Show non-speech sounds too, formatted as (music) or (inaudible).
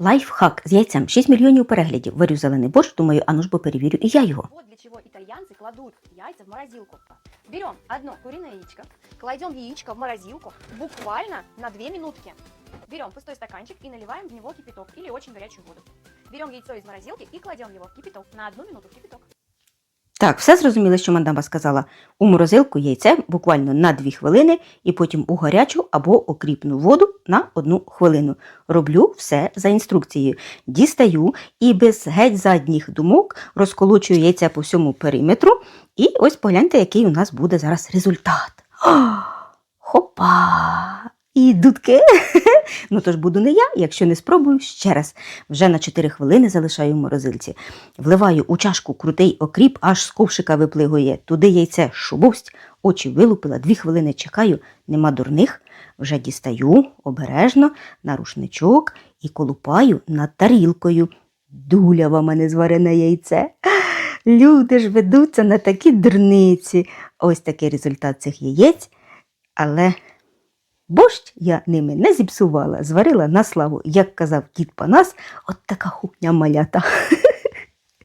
Лайфхак з яйцем 6 мільйонів переглядів. Варю зелений борщ, думаю, а ну ж бо перевірю і я його. Вот для чего итальянцы кладут яйца в морозилку. Берем одно куриное яичко, кладем яичко в морозилку буквально на 2 минутки. Берем пустой стаканчик и наливаем в него кипяток или очень горячую воду. Берем яйцо из морозилки и кладем его в кипяток на одну минуту в кипяток. Так, все зрозуміло, що мадама сказала. У морозилку яйце буквально на 2 хвилини і потім у гарячу або окріпну воду на одну хвилину. Роблю все за інструкцією. Дістаю і без геть задніх думок розколочую яйця по всьому периметру. І ось погляньте, який у нас буде зараз результат. (gasps) Хопа! І дудки. (laughs) Ну то ж буду не я, якщо не спробую ще раз. Вже на 4 хвилини залишаю в морозильці. Вливаю у чашку крутий окріп, аж з ковшика виплигує. Туди яйце шубовсть, очі вилупила, дві хвилини чекаю, нема дурних. Вже дістаю обережно на рушничок і колупаю над тарілкою. Дулява мене зварене яйце. Люди ж ведуться на такі дурниці. Ось такий результат цих яєць. Але борщ я ними не зіпсувала, зварила на славу, як казав кіт Панас, от така хухня малята.